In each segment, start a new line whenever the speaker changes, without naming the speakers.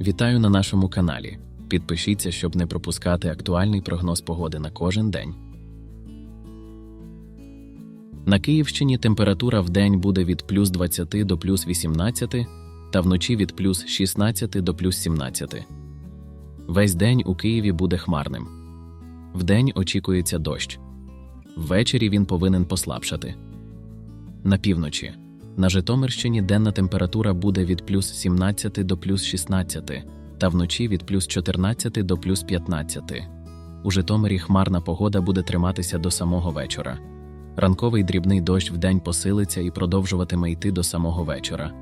Вітаю на нашому каналі. Підпишіться, щоб не пропускати актуальний прогноз погоди на кожен день. На Київщині температура в день буде від плюс 20 до плюс 18 та вночі від плюс 16 до плюс 17. Весь день у Києві буде хмарним. Вдень очікується дощ. Ввечері він повинен послабшати. На півночі. На Житомирщині денна температура буде від плюс 17 до плюс 16, та вночі від плюс 14 до плюс 15. У Житомирі хмарна погода буде триматися до самого вечора. Ранковий дрібний дощ вдень посилиться і продовжуватиме йти до самого вечора.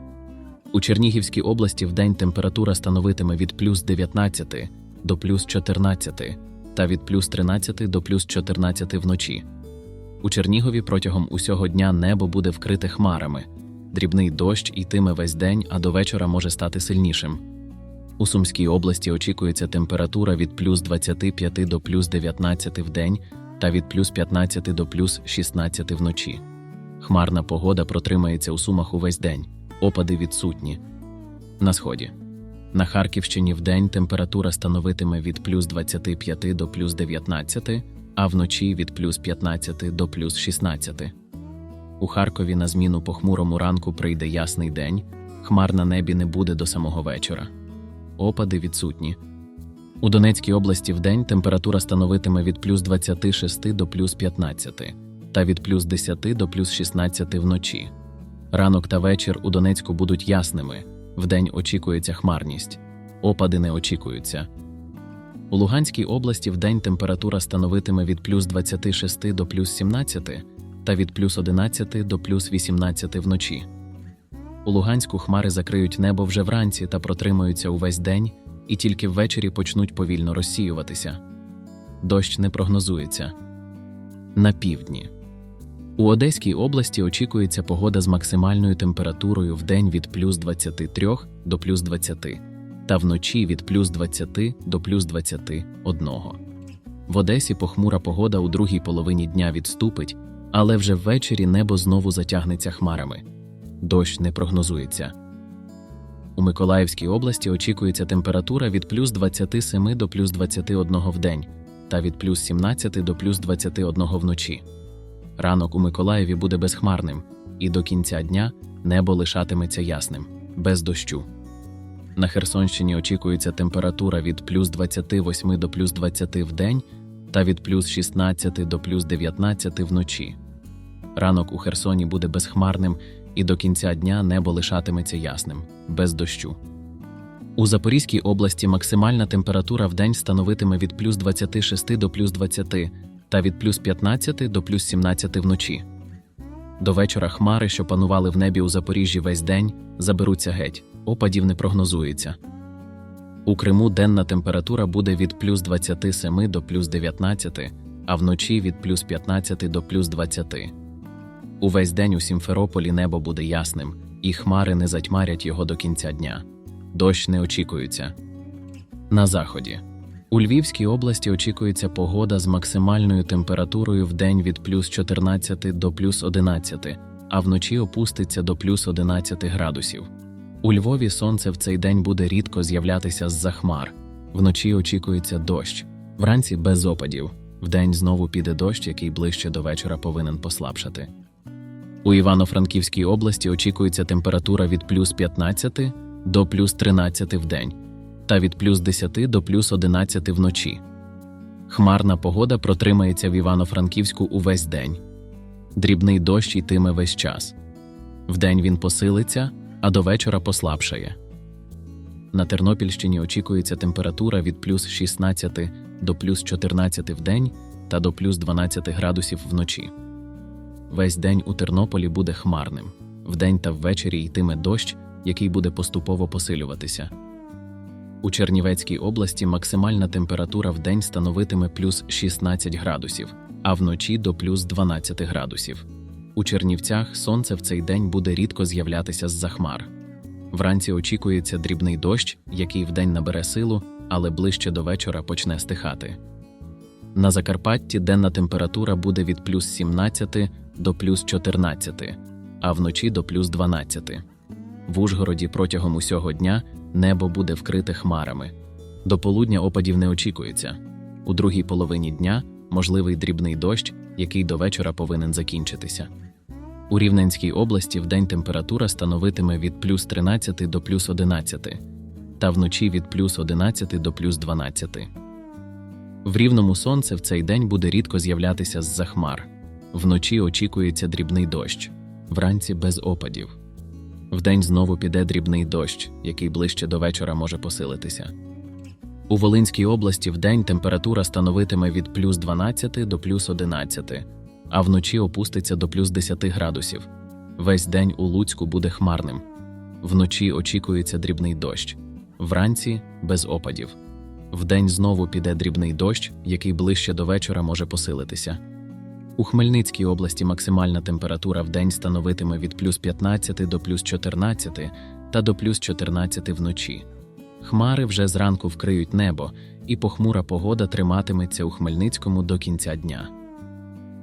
У Чернігівській області вдень температура становитиме від плюс 19 до плюс 14 та від плюс 13 до плюс 14 вночі. У Чернігові протягом усього дня небо буде вкрите хмарами. Дрібний дощ йтиме весь день, а до вечора може стати сильнішим. У Сумській області очікується температура від плюс 25 до плюс 19 в день та від плюс 15 до плюс 16 вночі. Хмарна погода протримається у Сумах увесь день, опади відсутні. На сході. На Харківщині вдень температура становитиме від плюс 25 до плюс 19, а вночі від плюс 15 до плюс 16. У Харкові на зміну похмурому ранку прийде ясний день, хмар на небі не буде до самого вечора. Опади відсутні. У Донецькій області вдень температура становитиме від плюс 26 до плюс 15 та від плюс 10 до плюс 16 вночі. Ранок та вечір у Донецьку будуть ясними, вдень очікується хмарність, опади не очікуються. У Луганській області вдень температура становитиме від плюс 26 до плюс 17 та від плюс 11 до плюс 18 вночі. У Луганську хмари закриють небо вже вранці та протримаються увесь день, і тільки ввечері почнуть повільно розсіюватися. Дощ не прогнозується. На півдні. У Одеській області очікується погода з максимальною температурою в день від плюс 23 до плюс 20 та вночі від плюс 20 до плюс 21. В Одесі похмура погода у другій половині дня відступить, але вже ввечері небо знову затягнеться хмарами. Дощ не прогнозується. У Миколаївській області очікується температура від плюс 27 до плюс 21 в день та від плюс 17 до плюс 21 вночі. Ранок у Миколаєві буде безхмарним, і до кінця дня небо лишатиметься ясним, без дощу. На Херсонщині очікується температура від плюс 28 до плюс 20 в день та від плюс 16 до плюс 19 вночі. Ранок у Херсоні буде безхмарним, і до кінця дня небо лишатиметься ясним, без дощу. У Запорізькій області максимальна температура в день становитиме від плюс 26 до плюс 20 та від плюс 15 до плюс 17 вночі. До вечора хмари, що панували в небі у Запоріжжі весь день, заберуться геть, опадів не прогнозується. У Криму денна температура буде від плюс 27 до плюс 19, а вночі від плюс 15 до плюс 20. Увесь день у Сімферополі небо буде ясним, і хмари не затьмарять його до кінця дня. Дощ не очікується. На заході. У Львівській області очікується погода з максимальною температурою в день від плюс 14 до плюс 11, а вночі опуститься до плюс 11 градусів. У Львові сонце в цей день буде рідко з'являтися з-за хмар. Вночі очікується дощ, вранці без опадів. Вдень знову піде дощ, який ближче до вечора повинен послабшати. У Івано-Франківській області очікується температура від плюс 15 до плюс 13 в день та від плюс 10 до плюс 11 вночі. Хмарна погода протримається в Івано-Франківську увесь день. Дрібний дощ йтиме весь час. Вдень він посилиться, а до вечора послабшає. На Тернопільщині очікується температура від плюс 16 до плюс 14 в день та до плюс 12 градусів вночі. Весь день у Тернополі буде хмарним. Вдень та ввечері йтиме дощ, який буде поступово посилюватися. У Чернівецькій області максимальна температура в день становитиме плюс 16 градусів, а вночі до плюс 12 градусів. У Чернівцях сонце в цей день буде рідко з'являтися з-за хмар. Вранці очікується дрібний дощ, який вдень набере силу, але ближче до вечора почне стихати. На Закарпатті денна температура буде від плюс 17 до плюс 14, а вночі до плюс 12. В Ужгороді протягом усього дня небо буде вкрите хмарами. До полудня опадів не очікується. У другій половині дня можливий дрібний дощ, який до вечора повинен закінчитися. У Рівненській області вдень температура становитиме від плюс 13 до плюс 11, та вночі від плюс 11 до плюс 12. В рівному сонце в цей день буде рідко з'являтися з-за хмар. Вночі очікується дрібний дощ, вранці без опадів. Вдень знову піде дрібний дощ, який ближче до вечора може посилитися. У Волинській області вдень температура становитиме від плюс 12 до плюс 11, а вночі опуститься до плюс 10 градусів. Весь день у Луцьку буде хмарним. Вночі очікується дрібний дощ, вранці без опадів. Вдень знову піде дрібний дощ, який ближче до вечора може посилитися. У Хмельницькій області максимальна температура в день становитиме від плюс 15 до плюс 14 та до плюс 14 вночі. Хмари вже зранку вкриють небо, і похмура погода триматиметься у Хмельницькому до кінця дня.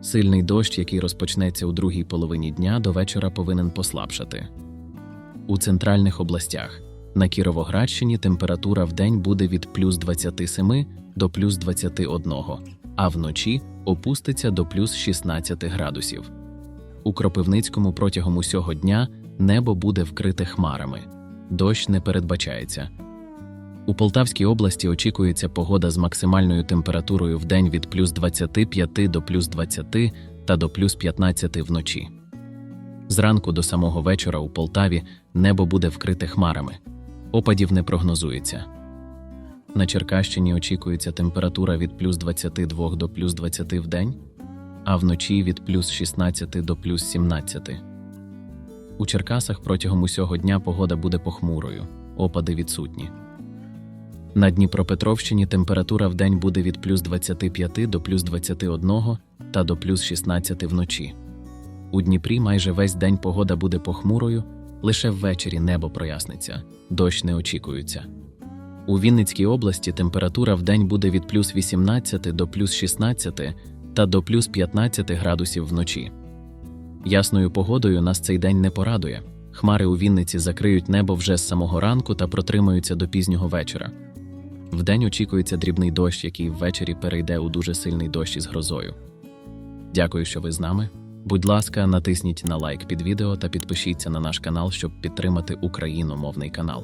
Сильний дощ, який розпочнеться у другій половині дня, до вечора повинен послабшати. У центральних областях на Кіровоградщині температура в день буде від плюс 27 до плюс 21, а вночі опуститься до плюс 16 градусів. У Кропивницькому протягом усього дня небо буде вкрите хмарами. Дощ не передбачається. У Полтавській області очікується погода з максимальною температурою в день від плюс 25 до плюс 20 та до плюс 15 вночі. Зранку до самого вечора у Полтаві небо буде вкрите хмарами. Опадів не прогнозується. На Черкащині очікується температура від плюс 22 до плюс 20 в день, а вночі від плюс 16 до плюс 17. У Черкасах протягом усього дня погода буде похмурою, опади відсутні. На Дніпропетровщині температура в день буде від плюс 25 до плюс 21 та до плюс 16 вночі. У Дніпрі майже весь день погода буде похмурою, лише ввечері небо проясниться, дощ не очікується. У Вінницькій області температура в день буде від плюс 18 до плюс 16 та до плюс 15 градусів вночі. Ясною погодою нас цей день не порадує. Хмари у Вінниці закриють небо вже з самого ранку та протримаються до пізнього вечора. Вдень очікується дрібний дощ, який ввечері перейде у дуже сильний дощ із грозою. Дякую, що ви з нами. Будь ласка, натисніть на лайк під відео та підпишіться на наш канал, щоб підтримати україномовний канал.